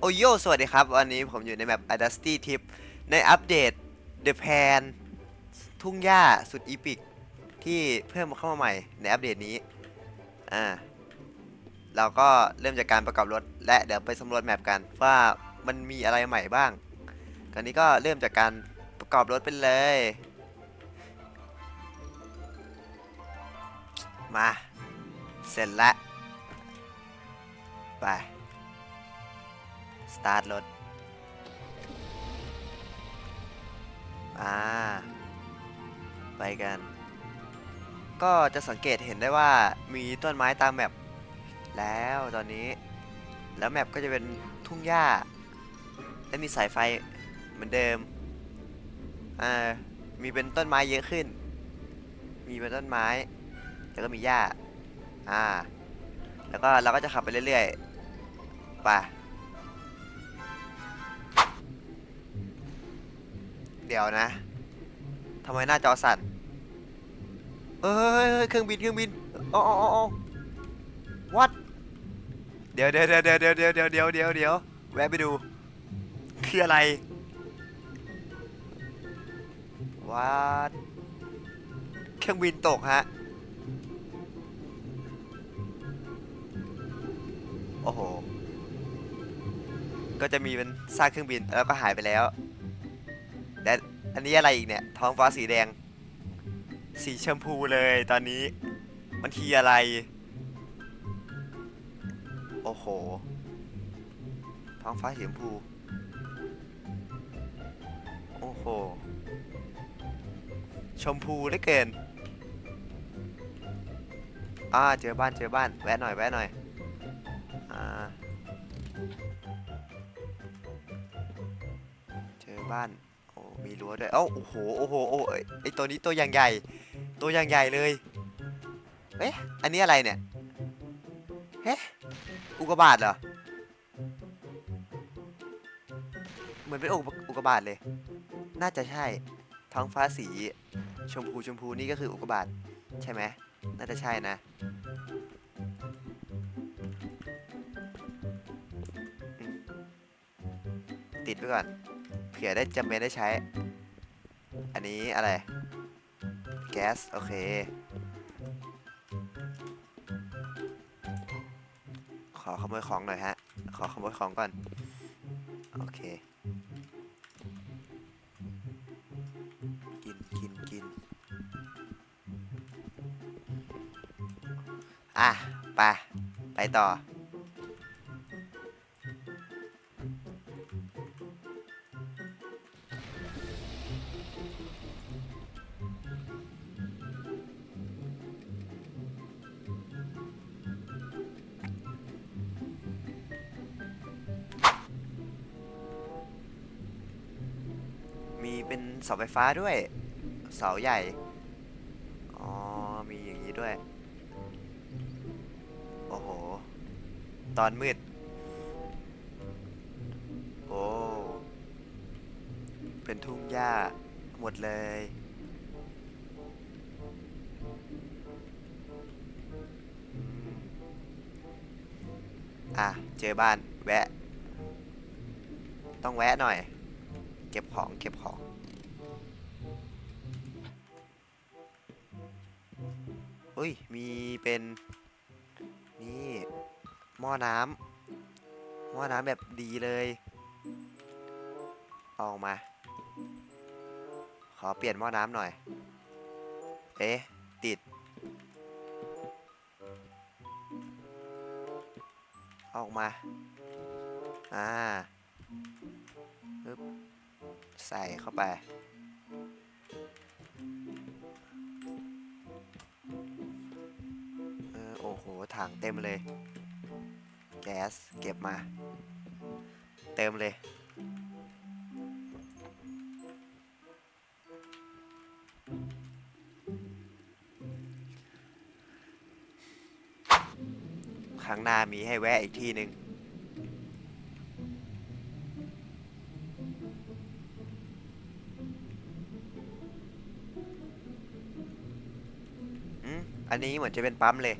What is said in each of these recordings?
โอโยสวัสดีครับ วันนี้ผมอยู่ในแมป a d a s t y Tip ในอัปเดต The Pan ทุ่งหญ้าสุดอีพิก ที่เพิ่มเข้ามาใหม่ในอัปเดตนี้ อ่า เราก็เริ่มจากการประกอบรถ และเดี๋ยวไปสำรวจแมปกันว่ามันมีอะไรใหม่บ้างคราวนี้ก็เริ่มจากการประกอบรถไปเลย มา เสร็จแล้วไป สตาร์ทรถ อ่า ไปกัน ก็จะสังเกตเห็นได้ว่ามีต้นไม้ตามแมปแล้วตอนนี้ แล้วแมปก็จะเป็นทุ่งหญ้า และมีสายไฟเหมือนเดิม อ่า มีเป็นต้นไม้เยอะขึ้น มีเป็นต้นไม้ แล้วก็มีหญ้า อ่า แล้วก็เราก็จะขับไปเรื่อยๆ ไป เดี๋ยวนะทำไมหน้าจอสั่นเอ้ยเฮ้ยเครื่องบินเครื่องบินอ้โอ้โอ้โอ้ what เดี๋ยวเดี๋ยวเดี๋ยวเดี๋ยวเดี๋ยวเดี๋ยวเดี๋ยวเดี๋ยวเดี๋ยวแวะไปดู คืออะไร what เครื่องบินตกฮะโอ้โห ก็จะมีเป็นซากเครื่องบินแล้วก็หายไปแล้ว อันนี้อะไรอีกเนี่ย ท้องฟ้าสีแดง สีชมพูเลยตอนนี้ มันทีอะไร โอ้โห ท้องฟ้าสีชมพู โอ้โห ชมพูเหลือเกินอ่าเจอบ้านเจอบ้านแวะหน่อยแวะหน่อย อ่า เจอบ้าน มีรั้วด้วย เอ้า โอ้โห โอ้โห โอ้ยไอตัวนี้ตัวอย่างใหญ่ ตัวอย่างใหญ่เลย เอ๊ะ อันนี้อะไรเนี่ย เฮ้อุกกาบาตเหรอ เหมือนเป็นอุกอุกาบาตเลย น่าจะใช่ ท้องฟ้าสี ชมพูชมพูนี่ก็คืออุกกาบาตใช่ไหม น่าจะใช่นะติดไว้ก่อน ผื่อได้จำเป็นได้ใช้ อันนี้อะไร แก๊ส โอเค ขอขโมยของหน่อยฮะ ขอขโมยของก่อน โอเค กินกินกินอะ ไป ไปต่อ เสาไฟฟ้าด้วย เสาใหญ่ อ๋อ มีอย่างนี้ด้วย โอ้โห ตอนมืด โอ้ เป็นทุ่งหญ้าหมดเลย อะ เจอบ้าน แวะ ต้องแวะหน่อย เก็บของ เก็บของ อุ้ย มีเป็น นี่หม้อน้ำหม้อน้ำแบบดีเลยเอาอกมา ขอเปลี่ยนหม้อน้ำหน่อย เอ๊ะ ติด ออกมา อ่าใส่เข้าไป ถังเต็มเลย แก๊สเก็บมา เต็มเลยข้งหน้ามีให้แวะอีกที่หนึ่งอืมอันนี้เหมือนจะเป็นปั๊มเลย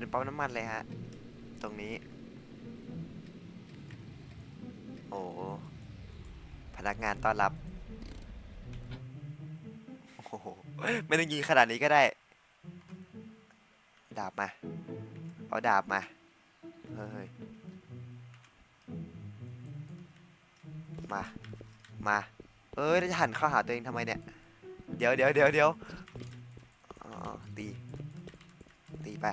เป็นปั๊มน้ำมันเลยฮะ ตรงนี้ โอ้พนักงานต้อนรับ โอ้โห ไม่ต้องยิงขนาดนี้ก็ได้ ดาบมา เอาดาบมา เฮ้ย มา มา เอ้ยจะหันเข้าหาตัวเองทำไมเนี่ย เดี๋ยวเดี๋ยวเดี๋ยวเดี๋ยวอ๋อตี ตีไป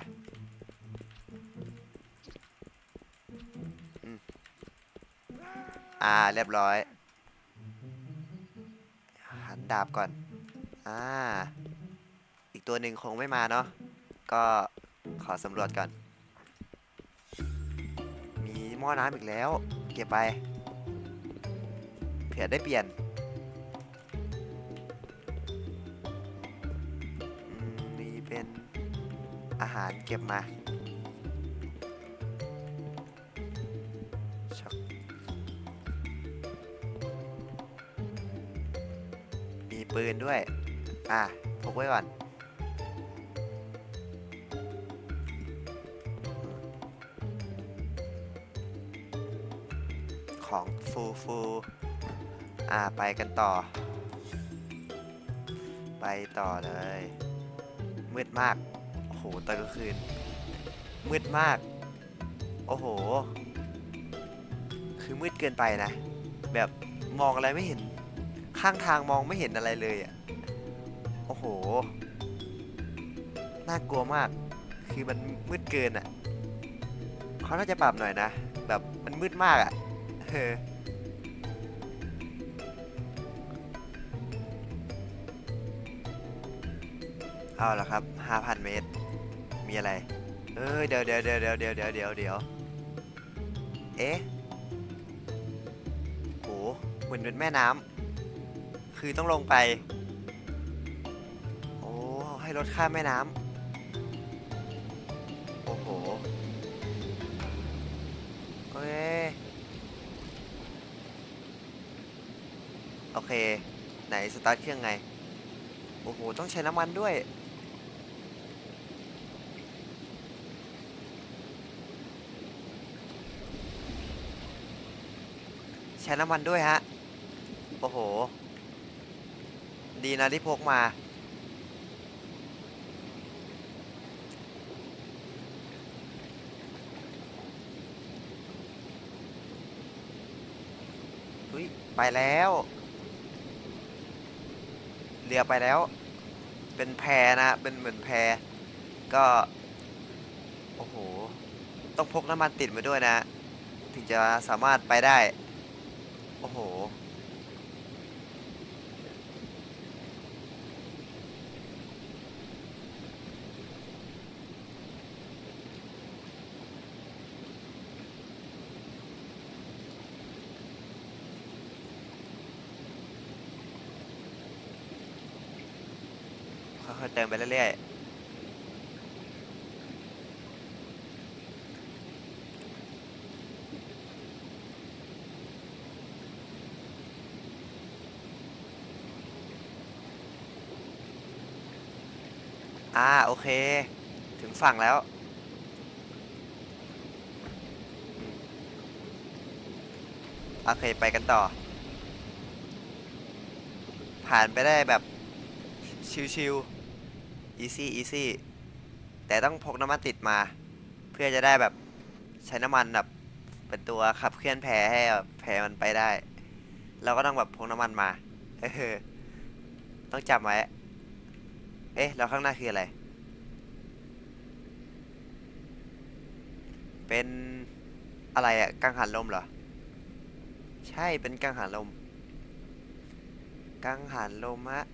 อ่าเรียบร้อย หันดาบก่อน อ่า อีกตัวหนึ่งคงไม่มาเนาะ ก็ขอสำรวจก่อน มีหม้อน้ำอีกแล้ว เก็บไป เผื่อได้เปลี่ยนอืมมีเป็นอาหารเก็บมา ปืนด้วย อะพกไว้ก่อน ของฟูฟูอ่าไปกันต่อ ไปต่อเลย มืดมาก โอ้โหตอนกลางคืน มืดมาก โอ้โห คือมืดเกินไปนะ แบบมองอะไรไม่เห็น ข้างทางมองไม่เห็นอะไรเลยอะ่ะ โอ้โห น่ากลัวมาก คือมันมืดเกินอะ่ะเขาน่าจะปรับหน่อยนะ แบบมันมืดมากอะ่ะเออเอาละครับ 5,000 เมตร มีอะไร เอ้ย เดี๋ยวเดี๋ยวเดี๋ยวเดี๋ยวเดี๋ยวเดี๋ยวเดี๋ยวเดี๋ยวเอ๊ะโหเหมือนเป็นแม่น้ำ คือต้องลงไป โอ้ให้รถข้ามแม่น้ำโอ้โหเอ้ยโอเค ไหนสตาร์ทเครื่องไง โอ้โห ต้องใช้น้ำมันด้วย ใช้น้ำมันด้วยฮะ โอ้โห ดีนะที่พกมา อุ้ย ไปแล้ว เรือไปแล้ว เป็นแพนะ เป็นเหมือนแพ ก็ โอ้โห ต้องพกน้ำมันติดมาด้วยนะ ถึงจะสามารถไปได้ โอ้โห ค่อยๆเติมไปเรื่อยๆ อ่า โอเค ถึงฝั่งแล้ว โอเค ไปกันต่อ ผ่านไปได้แบบชิวๆ easy easy แต่ต้องพกน้ำมันติดมา เพื่อจะได้แบบใช้น้ำมันแบบเป็นตัวขับเคลื่อนแพให้แบบแพมันไปได้ เราก็ต้องแบบพกน้ำมันมาเออต้องจับไว้เอ๊ะ แล้วข้างหน้าคืออะไร เป็นอะไรอะกังหันลมเหรอ ใช่เป็นกังหันลม กังหันลมฮะ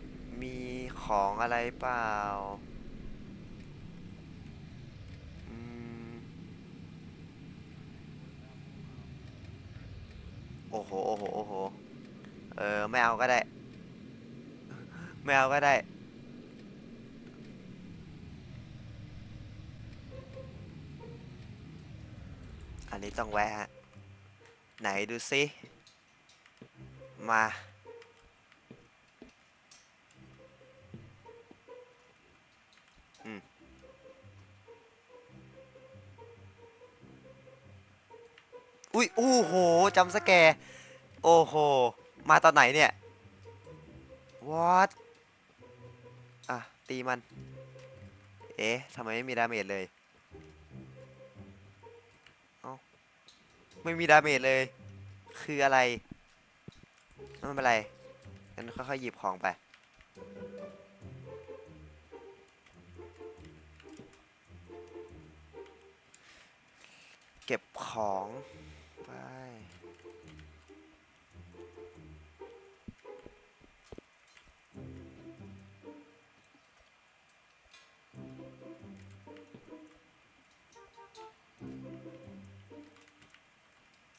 มีของอะไรเปล่าอืมโอ้โห โอ้โห โอ้โห เออ ไม่เอาก็ได้ ไม่เอาก็ได้ อันนี้ต้องแวะฮะไหนดูสิมา อุ้ยโอ้โหจำสแกร์โอ้โห มาตอนไหนเนี่ย what อะ ตีมัน เอ๊ะทำไมไม่มีดาเมจเลยเอ้าไม่มีดาเมจเลย คืออะไรไม่เป็นไรงั้นค่อยๆหยิบของไปเก็บของ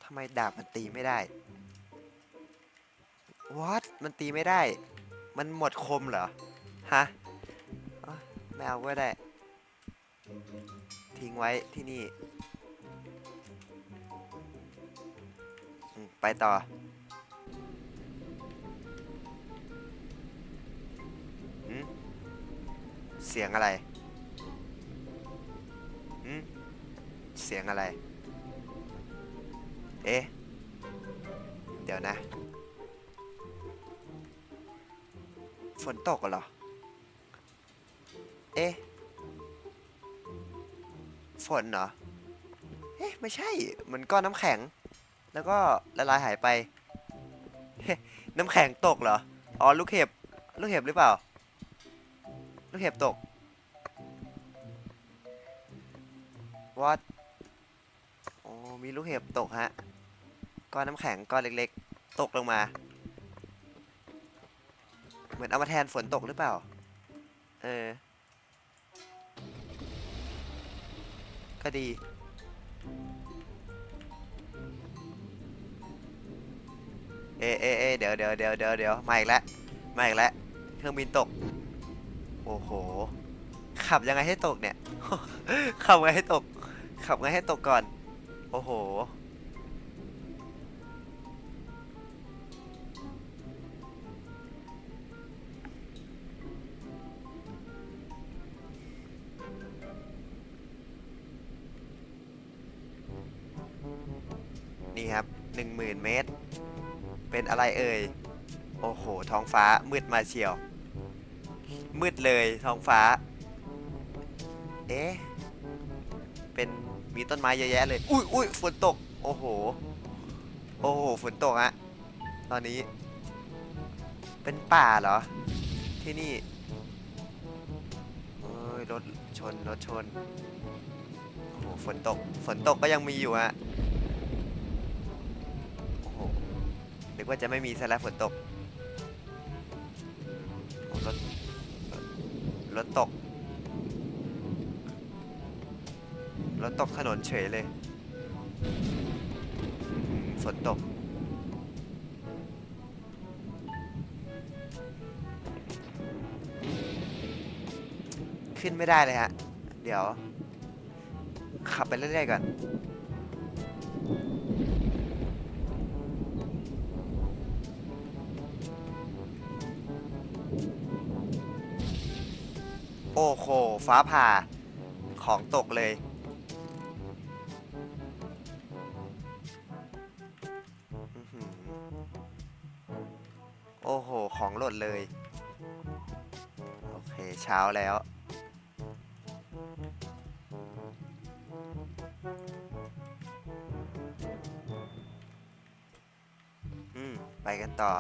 ทำไมดาบมันตีไม่ได้ what มันตีไม่ได้ มันหมดคมเหรอ ฮะอะไม่เอาก็ได้ ทิ้งไว้ที่นี่ ไปต่อ เสียงอะไร เสียงอะไร เอ๊ะ เดี๋ยวนะ ฝนตกเหรอ เอ๊ะ ฝนเหรอ เอ๊ะ ไม่ใช่ มันก้อนน้ำแข็ง แล้วก็ละลายหายไป น้ำแข็งตกเหรอ อ๋อลูกเห็บ ลูกเห็บหรือเปล่า ลูกเห็บตก what โอ้มีลูกเห็บตกฮะ ก้อนน้ำแข็งก้อนเล็กๆ ตกลงมา เหมือนเอามาแทนฝนตกหรือเปล่า เออ ก็ดี เอเอเอเดี๋ยวเดี๋ยวเดี๋ยวเดี๋ยวเดี๋ยวมาอีกแล้วมาอีกแล้วเครื่องบินตก โอ้โห ขับยังไงให้ตกเนี่ย ขับไงให้ตก ขับไงให้ตกก่อน โอ้โห นี่ครับหนึ่งหมื่นเมตร เป็นอะไรเอ่ย โอ้โห ท้องฟ้ามืดมาเชียว มืดเลยท้องฟ้า เอ๊ะ เป็นมีต้นไม้เยอะแยะเลย อุ้ยอุ้ยฝนตก โอ้โห โอ้โห ฝนตกอะตอนนี้ เป็นป่าเหรอ ที่นี่เอ้ยรถชน รถชน โอ้โห ฝนตก ฝนตกก็ยังมีอยู่ฮะ กว่าจะไม่มีซะแล้วฝนตกรถรถตกรถตกถนนเฉยเลยฝนตกขึ้นไม่ได้เลยฮะ เดี๋ยว ขับไปเรื่อยๆก่อน ฟ้าผ่าของตกเลยอื้อโอ้โห ของหล่นเลย โอเค เช้าแล้ว อืม ไปกันต่อ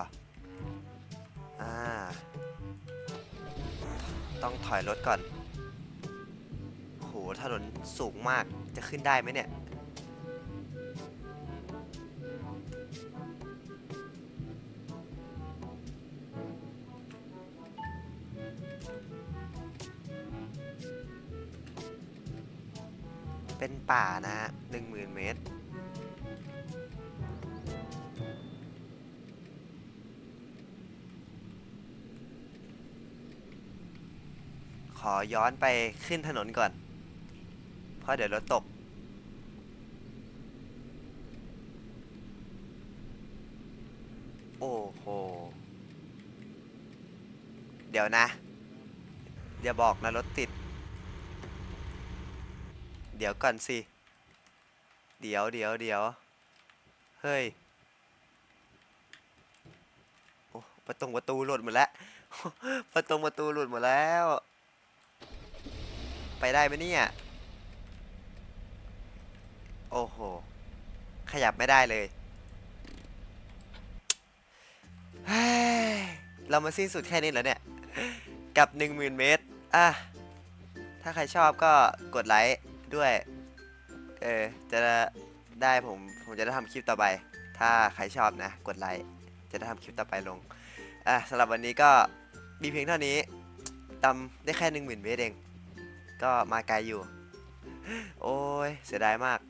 อ่า ต้องถอยรถก่อน สูงมากจะขึ้นได้ไหมเนี่ย เป็นป่านะฮะหนึ่งหมื่นเมตรขอย้อนไปขึ้นถนนก่อน เพราะเดี๋ยวรถตก โอ้โห เดี๋ยวนะ อย่าบอกนะรถติด เดี๋ยวก่อนสิ เดี๋ยวเดี๋ยวเดี๋ยว เฮ้ย โอ้ประตูประตูหลุดหมดแล้ว ประตูประตูหลุดหมดแล้ว ไปได้ไหมเนี่ย โอ้โห ขยับไม่ได้เลยเรามาสิ้นสุดแค่นี้แล้วเนี่ย กับ 10,000 เมตร อะ ถ้าใครชอบก็กดไลค์ด้วย เออ จะได้ผม ผมจะได้ทำคลิปต่อไป ถ้าใครชอบนะ กดไลค์ จะได้ทำคลิปต่อไปลง อะสำหรับวันนี้ก็มีเพียงเท่านี้ตำได้แค่ 10,000 เมตรเอง ก็มาไกลอยู่ โอ้ย เสียดายมาก